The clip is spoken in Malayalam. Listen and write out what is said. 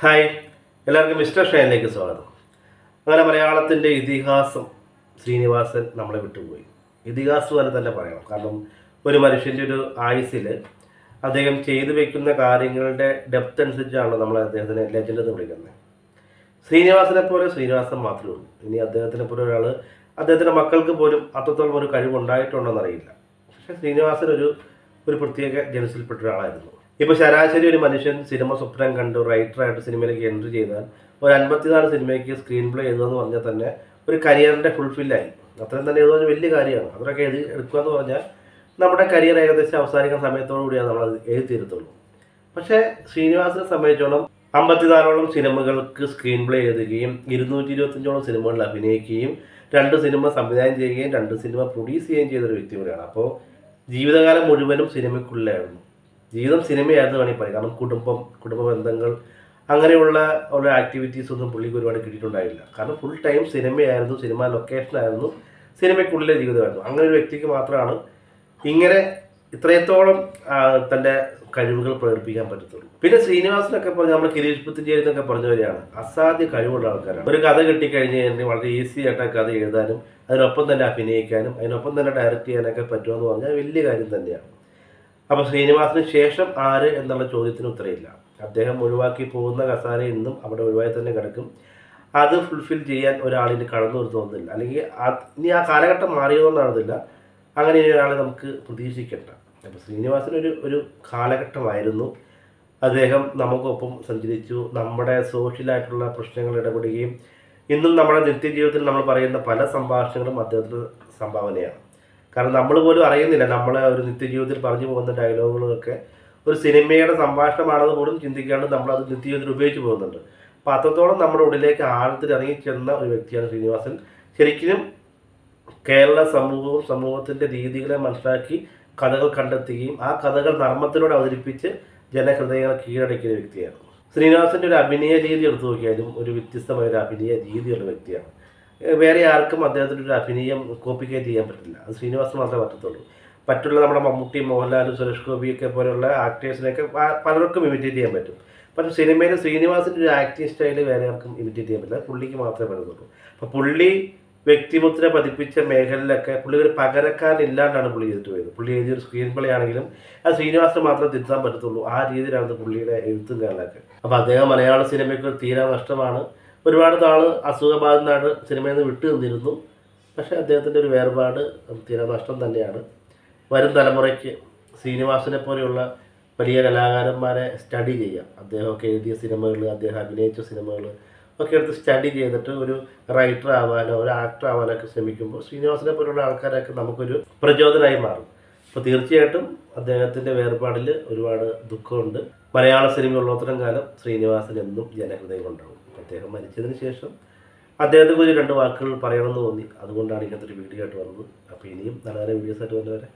ഹായ്. എല്ലാവർക്കും മിസ്റ്റർ ഷൈനിലേക്ക് സ്വാഗതം. അങ്ങനെ മലയാളത്തിന്റെ ഇതിഹാസം ശ്രീനിവാസൻ നമ്മളെ വിട്ടുപോയി. ഇതിഹാസം എന്ന് തന്നെ പറയണം. കാരണം ഒരു മനുഷ്യന്റെ ഒരു ആയുസ്സിൽ അദ്ദേഹം ചെയ്തു വെക്കുന്ന കാര്യങ്ങളുടെ ഡെപ്ത് അനുസരിച്ചാണല്ലോ നമ്മൾ അദ്ദേഹത്തിനെ ലെജൻഡ് എന്ന് വിളിക്കുന്നത്. ശ്രീനിവാസനെ പോലെ ശ്രീനിവാസൻ മാത്രമേ ഉള്ളൂ. ഇനി അദ്ദേഹത്തിനെ പോലെ ഒരാൾ അദ്ദേഹത്തിന്റെ മക്കൾക്ക് പോലും അത്രത്തോളം ഒരു കഴിവുണ്ടായിട്ടുണ്ടോ എന്നറിയില്ല പക്ഷേ ശ്രീനിവാസൻ ഒരു ഒരു പ്രത്യേക ജനസിൽപ്പെട്ട ഒരാളായിരുന്നു. ഇപ്പോൾ ശരാശരി ഒരു മനുഷ്യൻ സിനിമ സ്വപ്നം കണ്ടു റൈറ്ററായിട്ട് സിനിമയിലേക്ക് എൻട്രി ചെയ്താൽ ഒരു അൻപത്തിനാല് സിനിമയ്ക്ക് സ്ക്രീൻ പ്ലേ എഴുതുക എന്ന് പറഞ്ഞാൽ തന്നെ ഒരു കരിയറിന്റെ ഫുൾഫില്ലായി അത്രയും തന്നെ എഴുതുന്നത് വലിയ കാര്യമാണ്. അത്രയൊക്കെ എഴുതി എടുക്കുക എന്ന് പറഞ്ഞാൽ നമ്മുടെ കരിയർ ഏകദേശം അവസാനിക്കുന്ന സമയത്തോടു കൂടിയാണ് നമ്മൾ എഴുതി തീരത്തുള്ളൂ. പക്ഷേ ശ്രീനിവാസിനെ സംബന്ധിച്ചോളം അമ്പത്തിനാലോളം സിനിമകൾക്ക് സ്ക്രീൻ പ്ലേ എഴുതുകയും ഇരുന്നൂറ്റി ഇരുപത്തഞ്ചോളം സിനിമകളിൽ അഭിനയിക്കുകയും രണ്ട് സിനിമ സംവിധാനം ചെയ്യുകയും രണ്ട് സിനിമ പ്രൊഡ്യൂസ് ചെയ്യുകയും ചെയ്തൊരു വ്യക്തി കൂടിയാണ്. അപ്പോൾ ജീവിതകാലം മുഴുവനും സിനിമയ്ക്കുള്ളിലായിരുന്നു ജീവിതം സിനിമയായിരുന്നു വേണമെങ്കിൽ പറയാം. കാരണം കുടുംബം കുടുംബ ബന്ധങ്ങൾ അങ്ങനെയുള്ള ഉള്ള ആക്ടിവിറ്റീസ് ഒന്നും പുള്ളിക്ക് ഒരുപാട് കിട്ടിയിട്ടുണ്ടായില്ല. കാരണം ഫുൾ ടൈം സിനിമയായിരുന്നു സിനിമ ലൊക്കേഷനായിരുന്നു സിനിമയ്ക്കുള്ളിലെ ജീവിതമായിരുന്നു. അങ്ങനെ ഒരു വ്യക്തിക്ക് മാത്രമാണ് ഇങ്ങനെ ഇത്രയത്തോളം തന്റെ കഴിവുകൾ പ്രകടിപ്പിക്കാൻ പറ്റത്തുള്ളൂ. പിന്നെ ശ്രീനിവാസനൊക്കെ പറഞ്ഞ നമ്മൾ കിരീഷ് പുത്തിഞ്ചേരി എന്നൊക്കെ പറഞ്ഞ വരെയാണ് അസാധ്യ കഴിവുള്ള ആൾക്കാരാണ്. ഒരു കഥ കിട്ടിക്കഴിഞ്ഞ് കഴിഞ്ഞാൽ വളരെ ഈസി ആയിട്ട് ആ കഥ എഴുതാനും അതിനൊപ്പം തന്നെ അഭിനയിക്കാനും അതിനൊപ്പം തന്നെ ഡയറക്റ്റ് ചെയ്യാനൊക്കെ പറ്റുമെന്ന് പറഞ്ഞാൽ വലിയ കാര്യം തന്നെയാണ്. അപ്പോൾ ശ്രീനിവാസിന് ശേഷം ആര് എന്നുള്ള ചോദ്യത്തിന് ഉത്തരയില്ല അദ്ദേഹം ഒഴിവാക്കി പോകുന്ന കസാര ഇന്നും അവിടെ ഒഴിവായി തന്നെ കിടക്കും. അത് ഫുൾഫിൽ ചെയ്യാൻ ഒരാളിന് കടന്നു തോന്നുന്നില്ല. അല്ലെങ്കിൽ ഇനി ആ കാലഘട്ടം മാറിയതുകൊണ്ടാണെന്നില്ല അങ്ങനെ ഇനി ഒരാളെ നമുക്ക് പ്രതീക്ഷിക്കണ്ട. അപ്പോൾ ശ്രീനിവാസൻ ഒരു ഒരു കാലഘട്ടമായിരുന്നു. അദ്ദേഹം നമുക്കൊപ്പം സഞ്ചരിച്ചു. നമ്മുടെ സോഷ്യലായിട്ടുള്ള പ്രശ്നങ്ങൾ ഇടപെടുകയും ഇന്നും നമ്മുടെ നിത്യജീവിതത്തിൽ നമ്മൾ പറയുന്ന പല സംഭാഷണങ്ങളും അദ്ദേഹത്തിന്റെ സംഭാവനയാണ്. കാരണം നമ്മൾ പോലും അറിയുന്നില്ല. നമ്മൾ ഒരു നിത്യജീവിതത്തിൽ പറഞ്ഞു പോകുന്ന ഡയലോഗുകളൊക്കെ ഒരു സിനിമയുടെ സംഭാഷണമാണെന്ന് പോലും ചിന്തിക്കാണ്ട് നമ്മൾ നമ്മളത് നിത്യജീവിതത്തിൽ ഉപയോഗിച്ച് പോകുന്നുണ്ട്. അപ്പോൾ അത്രത്തോളം നമ്മുടെ ഉള്ളിലേക്ക് ആഴത്തിൽ ഇറങ്ങിച്ചെന്ന ഒരു വ്യക്തിയാണ് ശ്രീനിവാസൻ. ശരിക്കും കേരള സമൂഹവും സമൂഹത്തിന്റെ രീതികളെ മനസ്സിലാക്കി കഥകൾ കണ്ടെത്തുകയും ആ കഥകൾ നർമ്മത്തിലൂടെ അവതരിപ്പിച്ച് ജനഹൃദയങ്ങളെ കീഴടക്കിയ വ്യക്തിയാണ്. ശ്രീനിവാസന്റെ ഒരു അഭിനയ രീതി എടുത്തു നോക്കിയാലും ഒരു വ്യത്യസ്തമായ ഒരു അഭിനയ രീതിയുള്ള വ്യക്തിയാണ്. വേറെ ആർക്കും അദ്ദേഹത്തിന്റെ ഒരു അഭിനയം കോപ്പിക്കേറ്റ് ചെയ്യാൻ പറ്റില്ല. അത് ശ്രീനിവാസൻ മാത്രമേ പറ്റത്തുള്ളൂ. മറ്റുള്ള നമ്മുടെ മമ്മൂട്ടി മോഹൻലാൽ സുരേഷ് ഗോപിയൊക്കെ പോലുള്ള ആക്ടേഴ്സിനെയൊക്കെ പലർക്കും ഇമിറ്റേറ്റ് ചെയ്യാൻ പറ്റും. പക്ഷേ സിനിമയിൽ ശ്രീനിവാസിന്റെ ഒരു ആക്ടിങ് സ്റ്റൈൽ വേറെ ആർക്കും ഇമിറ്റേറ്റ് ചെയ്യാൻ പറ്റില്ല. പുള്ളിക്ക് മാത്രമേ പറ്റത്തുള്ളൂ. അപ്പോൾ പുള്ളി വ്യക്തിമുദ്ര പതിപ്പിച്ച മേഖലയിലൊക്കെ പുള്ളി ഒരു പകരക്കാരനില്ലാണ്ടാണ് പുള്ളി ചെയ്തിട്ട് പോയത്. പുള്ളി എഴുതിയൊരു സ്ക്രീൻ പ്ലേ ആണെങ്കിലും അത് ശ്രീനിവാസിന് മാത്രമേ തിരുത്താൻ പറ്റത്തുള്ളൂ. ആ രീതിയിലാണ് പുള്ളിയുടെ എഴുത്തും കാലൊക്കെ അപ്പോൾ അദ്ദേഹം മലയാള സിനിമയ്ക്ക് തീരാ നഷ്ടമാണ്. ഒരുപാട് നാൾ അസുഖബാധിതനാണ് സിനിമയിൽ നിന്ന് വിട്ടു നിന്നിരുന്നു. പക്ഷേ അദ്ദേഹത്തിന്റെ ഒരു വേർപാട് തീരാ നഷ്ടം തന്നെയാണ്. വരും തലമുറയ്ക്ക് ശ്രീനിവാസനെ പോലെയുള്ള വലിയ കലാകാരന്മാരെ സ്റ്റഡി ചെയ്യാം അദ്ദേഹമൊക്കെ എഴുതിയ സിനിമകൾ അദ്ദേഹം അഭിനയിച്ച സിനിമകൾ ഒക്കെ എടുത്ത് സ്റ്റഡി ചെയ്തിട്ട് ഒരു റൈറ്റർ ആവാനോ ഒരു ആക്ടർ ആവാനൊക്കെ ശ്രമിക്കുമ്പോൾ ശ്രീനിവാസനെ പോലുള്ള ആൾക്കാരൊക്കെ നമുക്കൊരു പ്രചോദനമായി മാറും. അപ്പോൾ തീർച്ചയായിട്ടും അദ്ദേഹത്തിന്റെ വേർപാടിൽ ഒരുപാട് ദുഃഖമുണ്ട്. മലയാള സിനിമ ഉള്ളത്രയും കാലം ശ്രീനിവാസൻ എന്നും ജനഹൃദയം ഉണ്ടാവും അദ്ദേഹം മരിച്ചതിന് ശേഷം അദ്ദേഹത്തെ കുറിച്ച് രണ്ട് വാക്കുകൾ പറയണമെന്ന് തോന്നി. അതുകൊണ്ടാണ് ഇങ്ങനത്തെ ഒരു വീഡിയോ ആയിട്ട് വന്നത്. അപ്പോൾ ഇനിയും നല്ല നല്ല വീഡിയോസ് ആയിട്ട് വന്നവരെ